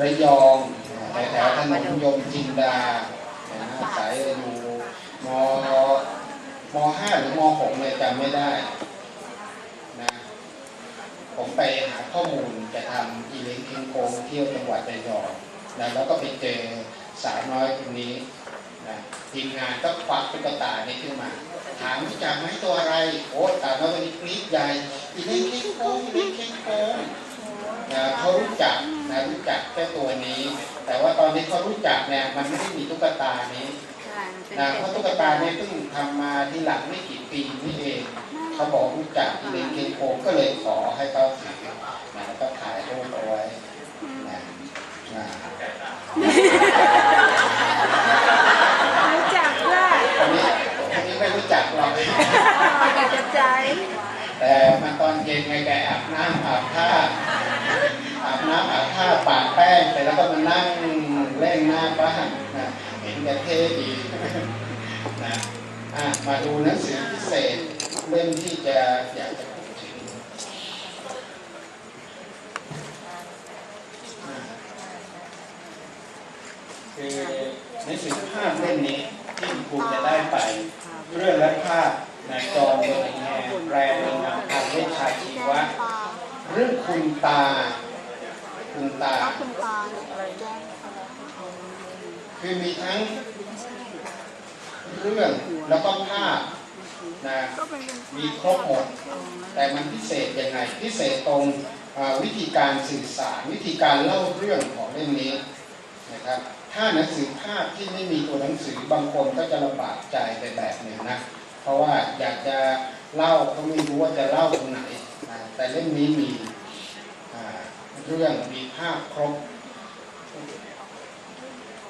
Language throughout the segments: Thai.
ระยองแถวถนนยมจินดานะฮะสายอยู่มมห้าหรือมหกเลยจำไม่ได้นะผมไปหาข้อมูลจะทำอีเวนต์คิงโกงเที่ยวจังหวัดระยองนะแล้วก็ไปเจอสาวน้อยคนนี้นะทีมงานก็ควักตุ๊กตานี้ขึ้นมา ถามรู้จักไหมตัวอะไร โอ้ตาน้อยคนนี้กรี๊ดใหญ่อีเวนต์คิงโกงอีเวนต์คิงโกง นะเขารู้จักนะรู้จักแค่ตัวนี้ แต่ว่าตอนนี้เขารู้จักเนี่ยมันไม่ได้มีตุ๊กตานี้ใช่มันเป็นนะเพราะตุ๊กตาเนี่ยเพิ่งทำมาที่หลังไม่กี่ปีนี่เองเขาบอกรู้จักอีเลนเคโคก็เลยขอให้เขาถือนะแล้วก็ถ่ายรูปเอาไว้นะนะรู้จักด้วยคนนี้คนนี้ไม่รู้จักหรอกกระจายแต่มาตอนเย็นไงแกอาบน้ำอาบท่าอาบ น้ำอาผ้าปาดแป้งไปแล้วก็มานั่งเล่นหน้าบ้านนะเห็นแกเท่ดีนะอะมาดูหนังสือพิเศษเล่มที่จะอยากจะพูดถึงอะคือหนังสือภาพเล่มนี้ที่คุณครูจะได้ไป เรื่องและภาพนายจอมเบอร์แฮแปลโดยนำทางเวชชาชีวะ เรื่องคุณตา คุณตา คุณตา คือมีทั้งเรื่องแล้วก็ภาพนะมีครบหมด แต่มันพิเศษยังไง พิเศษตรงวิธีการสื่อสาร วิธีการเล่าเรื่องของเล่มนี้นะครับถ้าหนังสือภาพที่ไม่มีตัวหนังสือบางคนก็จะลำบากใจไปแบบหนึ่งนะเพราะว่าอยากจะเล่าก็ไม่รู้ว่าจะเล่าตรงไหนนะแต่เล่มนี้มีเรื่องมีภาพครบ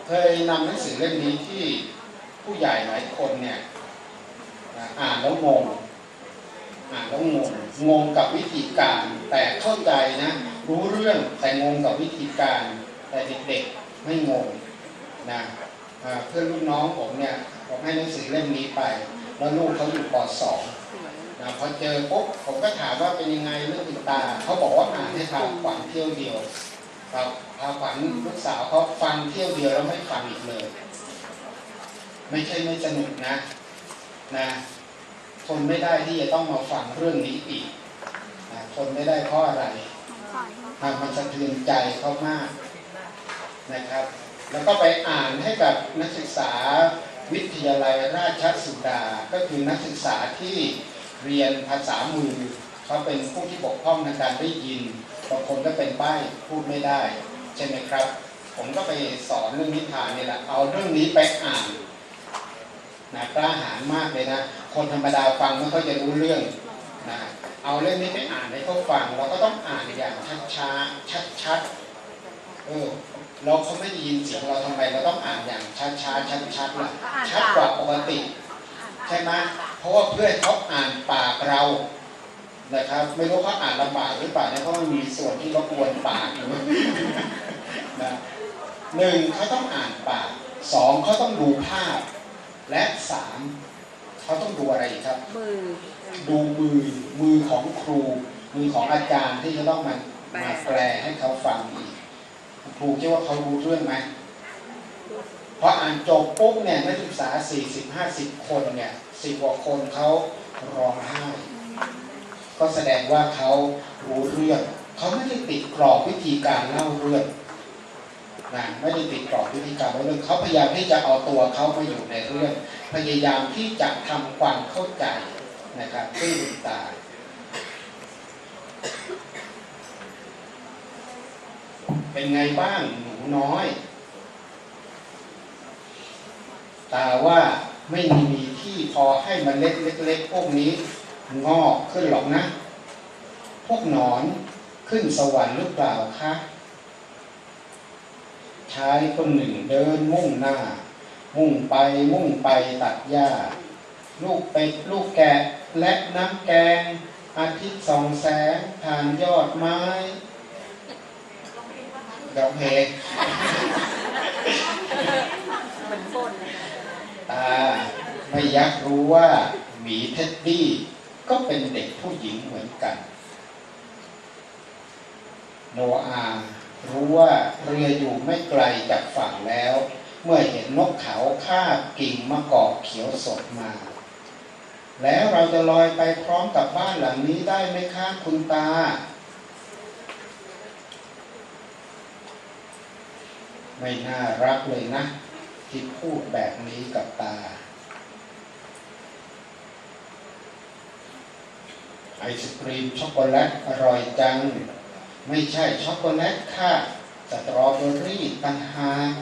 เคยนำหนังสือเล่มนี้ที่ผู้ใหญ่หลายคนเนี่ยอ่านแล้วงงอ่านแล้วงงงงกับวิธีการ แต่เข้าใจนะรู้เรื่องแต่งงกับวิธีการ แต่เด็กๆไม่งงนะเพื่อนรุ่นน้องผมเนี่ยผมให้หนังสือเล่มนี้ไป แล้วลูกเขาอยู่ป .2 นะพอเจอปุ๊บผมก็ถามว่าเป็นยังไงเรื่องติดตาเขาบอกว่าอ่านให้ทางขวัญเที่ยวเดียวครับ พาขวัญลูกสาวเขาฟังเที่ยวเดียวแล้วไม่ฟังอีกเลย ไม่ใช่ไม่สนุกนะ นะทนไม่ได้ที่จะต้องมาฟังเรื่องนี้อีกนะทนไม่ได้เพราะอะไรทำมันสะเทือนใจเขามากนะครับ แล้วก็ไปอ่านให้กับนักศึกษาวิทยาลัยราชสุดา ก็คือนักศึกษาที่เรียนภาษามือเขาเป็นผู้ที่บกพร่องในการได้ยินบางคนก็เป็นใบ้พูดไม่ได้ ใช่ไหมครับ ผมก็ไปสอนเรื่องนิทานนี่แหละเอาเรื่องนี้ไปอ่านนะกล้าหาญมากเลยนะ คนธรรมดาฟังไม่ค่อยจะรู้เรื่องนะเอาเรื่องนี้ไปอ่านให้เขาฟัง เราก็ต้องอ่านอย่างช้าๆชัดๆเออเราเขาไม่ได้ยินเสียงเราทำไมเราต้องอ่านอย่างช้าๆชัดๆล่ะชัดกว่าปกติ ใช่ไหมเพราะว่าเพื่อนเขาอ่านปากเรา นะครับ ไม่รู้เขาอ่านลำบากหรือเปล่าเนี่ยเพราะมันมีส่วนที่รบกวนปากอยู่นะหนึ่งเขาต้องอ่านปากสองเขาต้องดูภาพ และสามเขาต้องดูอะไรอีกครับ มือ ดูมือมือของครู มือของอาจารย์ที่จะต้องมามาแปลให้เขาฟังอีกครูคิดว่าเขารู้เรื่องไหมพออ่านจบปุ๊บเนี่ยนักศึกษา 40-50 คนเนี่ยสิบกว่าคนเขาร้องไห้ ก็แสดงว่าเขารู้เรื่องเขาไม่ได้ติดกรอบวิธีการเล่าเรื่องนะไม่ได้ติดกรอบวิธีการเล่าเรื่องเขาพยายามที่จะเอาตัวเขามาอยู่ในเรื่อง พยายามที่จะทำความเข้าใจนะครับด้วยดวงตาเป็นไงบ้างหนูน้อย ตาว่าไม่มีที่พอให้มเมล็ดเล็ก ๆ พวกนี้ งอกขึ้นหรอกนะ พวกหนอนขึ้นสวรรค์หรือเปล่าคะชายคนหนึ่งเดินมุ่งหน้า มุ่งไปมุ่งไปตัดหญ้า ลูกเป็ดลูกแกะและน้ำแกง อาทิตย์ส่องแสงผ่านยอดไม้ดอกเพลงเหมือนฝนเลยตาไม่ยักรู้ว่าหมีเท็ดดี้ ก็เป็นเด็กผู้หญิงเหมือนกัน โนอาห์รู้ว่าเรืออยู่ไม่ไกลจากฝั่งแล้ว เมื่อเห็นนกเขาคาบกิ่งมะกอกเขียวสดมา แล้วเราจะลอยไปพร้อมกับบ้านหลังนี้ได้ไหมคะคุณตา ไม่น่ารักเลยนะ ที่พูดแบบนี้กับตา ไอศครีมช็อกโกแลตอร่อยจัง ไม่ใช่ช็อกโกแลตค่ะสตรอเบอรี่ต่างหาก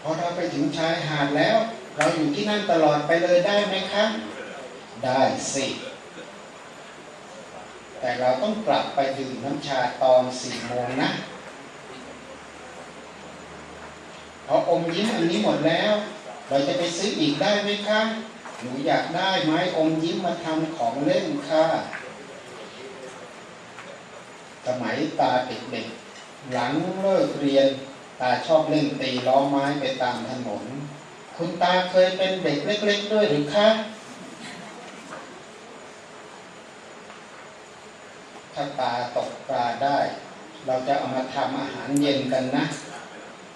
พอเราไปถึงชายหาดแล้ว เราอยู่ที่นั่นตลอดไปเลยได้ไหมคะ ได้สิ แต่เราต้องกลับไปดื่มน้ำชาตอนสี่โมงนะพออมยิ้มอันนี้หมดแล้ว เราจะไปซื้ออีกได้ไหมคะ หนูอยากได้ไม้อมยิ้มมาทำของเล่นค่ะสมัยตาเด็กๆหลังเลิกเรียน ตาชอบเล่นตีล้อไม้ไปตามถนน คุณตาเคยเป็นเด็กเล็ก ๆ ด้วยหรือคะถ้าตาตกปลาได้ เราจะเอามาทำอาหารเย็นกันนะ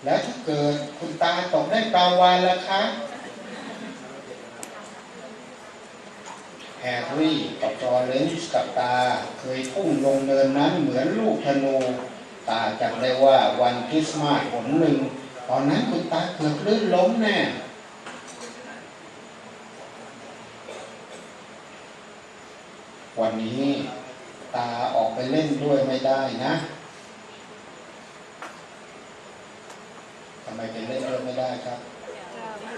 แล้วถ้าเกิดคุณตาตกได้ปลาวานล่ะคะ แฮร์รี่กับจอร์เลนส์กับตา เคยพุ่งลงเนินนั้นเหมือนลูกธนู ตาจำได้ว่าวันคริสต์มาสผลหนึ่ง ตอนนั้นคุณตาเกือบลื่นล้มแน่วันนี้ตาออกไปเล่นด้วยไม่ได้นะทำไมไปเล่นด้วยไม่ได้ครับ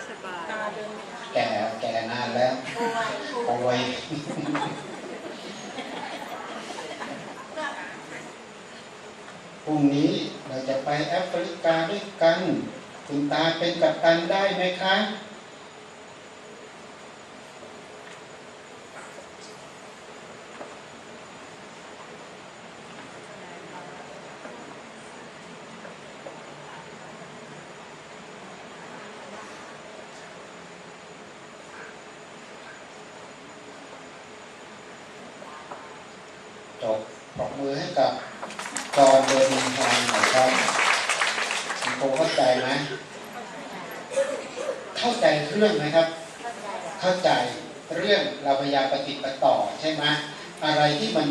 สบายแก่แก่นานแล้วป่วยพรุ่งนี้เราจะไปแอฟริกาด้วยกัน คุณตาเป็นกัปตันได้ไหมคะ จบปรบ มือให้กับจอห์นเบอร์นิงแฮมหน่อยครับคุณโตเข้าใจไหมเข้าใจเรื่องไหมครับ เข้าใจเรื่องเราพยายามปฏิบัติต่อใช่ไหมอะไรที่มัน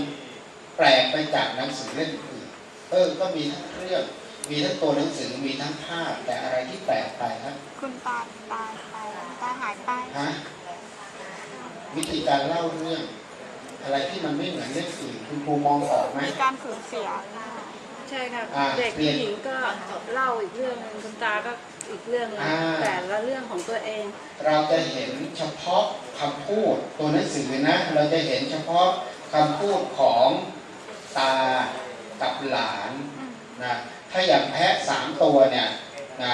แปลกไปจากหนังสือเล่มอื่นเออ ก็มีทั้งเรื่อง มีทั้งตัวหนังสือมีทั้งภาพแต่อะไรที่แปลกไปครับ คุณตาตายไปตาหายไปฮะวิธีการเล่าเรื่อง อะไรที่มันไม่เหมือนเล่มอื่นคุณครูมองออกไหม มีการสูญเสีย ใช่ค่ะอ่าเด็กเรียผู้นหญิงก็เล่าอีกเรื่องหนึงคุณตาก็อีกเรื่องหนึงอ่า แต่ละเรื่องของตัวเอง เราจะเห็นเฉพาะคำพูดตัวหนังสือนะ เราจะเห็นเฉพาะคำพูดของตากับหลานนะถ้าอย่างแพะสามตัวเนี่ยนะ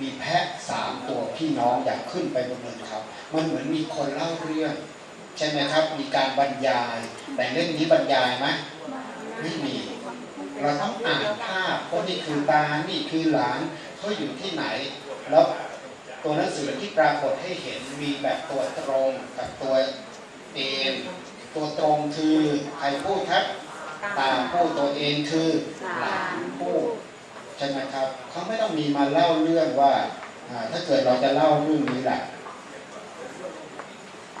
มีแพะสามตัวพี่น้องอยากขึ้นไปบนเนินเขา มันเหมือนมีคนเล่าเรื่อง ใช่ไหมครับ มีการบรรยาย แต่เรื่องนี้บรรยายไหมไม่มี เราต้องอ่านภาพว่านี่คือตา นี่คือหลานเขาอยู่ที่ไหน แล้วตัวหนังสือที่ปรากฏให้เห็นมีแบบตัวตรงกับตัวเองตัวตรงคือใครพูดครับตาพูดตัวเองคือหลานพูดใช่ไหมครับเขาไม่ต้องมีมาเล่าเรื่องว่าอ่าถ้าเกิดเราจะเล่าเรื่องนี้แหละ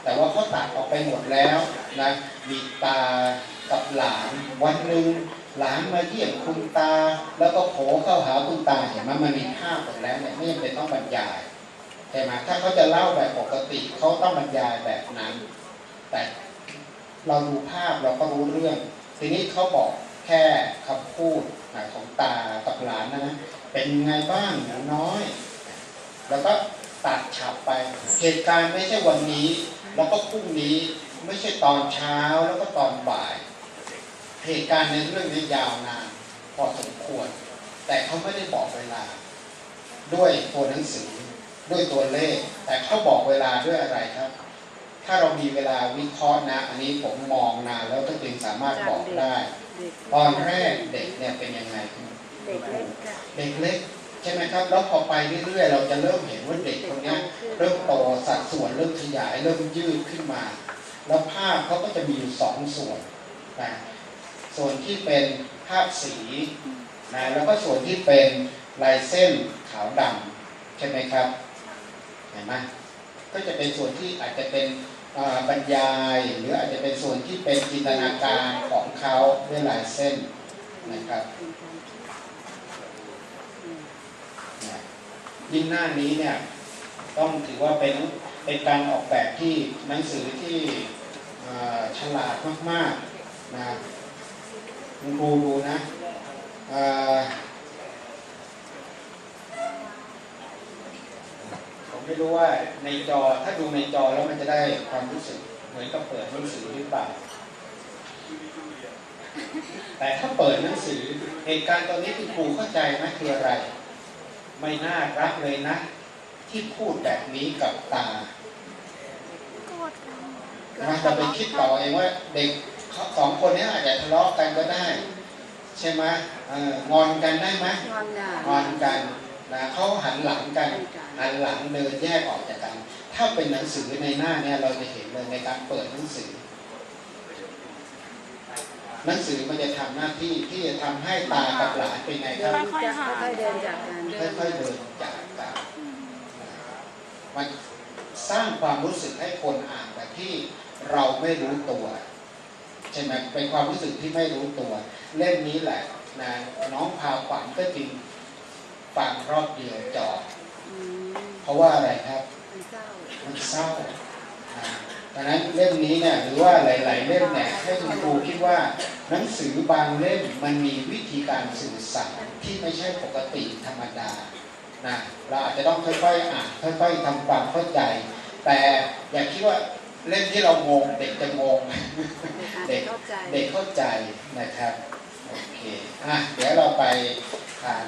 แต่ว่าเขาตัดออกไปหมดแล้วนะมีตากับหลานวันหนึ่งหลานมาเยี่ยมคุณตา แล้วก็โผล่เข้าหาคุณตาเห็นไหมมันมีภาพหมดแล้วเนี่ยไม่จำเป็นต้องบรรยายใช่ไหมถ้าเขาจะเล่าแบบปกติเขาต้องบรรยายแบบนั้น แต่เราดูภาพเราก็รู้เรื่อง ทีนี้เขาบอกแค่คำพูดของตากับหลานนะนะเป็นไงบ้างหนูน้อย แล้วก็ตัดฉับไปเหตุการณ์ไม่ใช่วันนี้ แล้วก็พรุ่งนี้ไม่ใช่ตอนเช้าแล้วก็ตอนบ่าย เหตุการณ์ในเรื่องนี้ยาวนานพอสมควร แต่เขาไม่ได้บอกเวลา ด้วยตัวหนังสือด้วยตัวเลข แต่เขาบอกเวลาด้วยอะไรครับ ถ้าเรามีเวลาวิเคราะห์นะ อันนี้ผมมองนานแล้วก็จึงสามารถบอกได้เด็กตอนแรกเด็กเนี่ยเป็นยังไงคุณเด็กเล็กค่ะเด็กเล็ก ใช่ไหมครับ แล้วพอไปเรื่อยๆเราจะเริ่มเห็นว่าเด็กคนนี้เริ่มโตสัดส่วนเริ่มขยาย เริ่มยืดขึ้นมา แล้วภาพเขาก็จะมีอยู่สองส่วนนะส่วนที่เป็นภาพสีนะแล้วก็ส่วนที่เป็นลายเส้นขาวดำใช่ไหมครับเห็นไหมก็จะเป็นส่วนที่อาจจะเป็นบรรยาย หรืออาจจะเป็นส่วนที่เป็นจินตนาการของเขาด้วยลายเส้นนะครับ ยิ่งหน้านี้เนี่ยต้องถือว่าเป็นเป็นการออกแบบที่หนังสือที่ฉลาดมากๆนะคุณครูดูนะผมไม่รู้ว่าในจอถ้าดูในจอแล้วมันจะได้ความรู้สึกเหมือนกับเปิดหนังสือหรือเปล่า แต่ถ้าเปิดหนังสือเหตุการณ์ตอนนี้คุณครูเข้าใจไหมคืออะไร ไม่น่ารักเลยนะ ที่พูดแบบนี้กับตาโกรธกันมันจะไปคิดต่อเองว่าเด็กสองคนนี้อาจจะทะเลาะกันก็ได้ ใช่ไหมเอองอนกันได้ไหมงอนด่างอนกันนะเขาหันหลังกัน หันหลังเดินแยกออกจากกัน ถ้าเป็นหนังสือในหน้าเนี่ยเราจะเห็นเลยในการเปิดหนังสือ หนังสือมันจะทำหน้าที่ที่จะทำให้ตากับหลานเป็นไงครับค่อยๆเดินจากกันค่อยๆเดินจากกันมันสร้างความรู้สึกให้คนอ่านแบบที่เราไม่รู้ตัวใช่ไหมเป็นความรู้สึกที่ไม่รู้ตัว เล่มนี้แหละนะน้องพาขวัญก็จริงฟังรอบเดียวจบเพราะว่าอะไรครับ มันเศร้ามันเศร้าอ่า ดังนั้นเล่มนี้เนี่ยหรือว่าหลาย ๆ เล่มเนี่ยให้คุณครูคิดว่าหนังสือบางเล่มมันมีวิธีการสื่อสารที่ไม่ใช่ปกติธรรมดานะเราอาจจะต้องค่อย ๆ อ่านค่อย ๆทำความเข้าใจ แต่อย่าคิดว่าเล่มที่เรางงเด็กจะงงเด็กเข้าใจเด็กเข้าใจนะครับโอเคอะเดี๋ยวเราไปทาน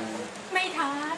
ไม่ทาน